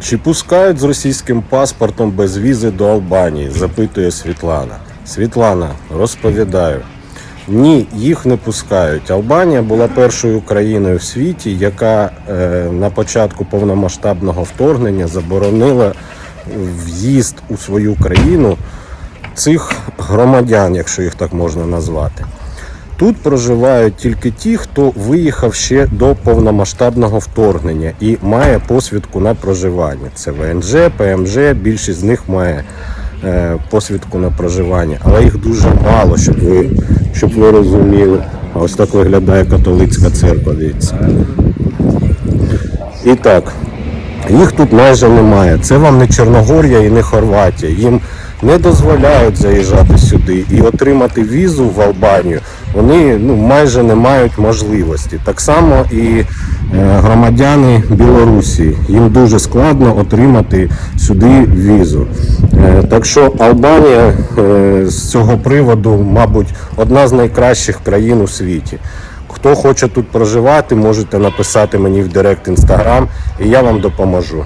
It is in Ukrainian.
Чи пускають з російським паспортом без візи до Албанії? запитує Світлана. Світлана, розповідаю. Ні, їх не пускають. Албанія була першою країною в світі, яка е, на початку повномасштабного вторгнення заборонила в'їзд у свою країну цих громадян, якщо їх так можна назвати. Тут проживають тільки ті, хто виїхав ще до повномасштабного вторгнення і має посвідку на проживання. Це ВНЖ, ПМЖ, більшість з них має е, посвідку на проживання, але їх дуже мало, щоб ви, щоб ви розуміли. А ось так виглядає католицька церква. Дивіться. І так, їх тут майже немає. Це вам не Чорногорія і не Хорватія. Їм не дозволяють заїжджати сюди і отримати візу в Албанію. Вони ну, майже не мають можливості. Так само і е, громадяни Білорусі. Їм дуже складно отримати сюди візу. Е, так що Албанія е, з цього приводу, мабуть, одна з найкращих країн у світі. Хто хоче тут проживати, можете написати мені в Директ Інстаграм, і я вам допоможу.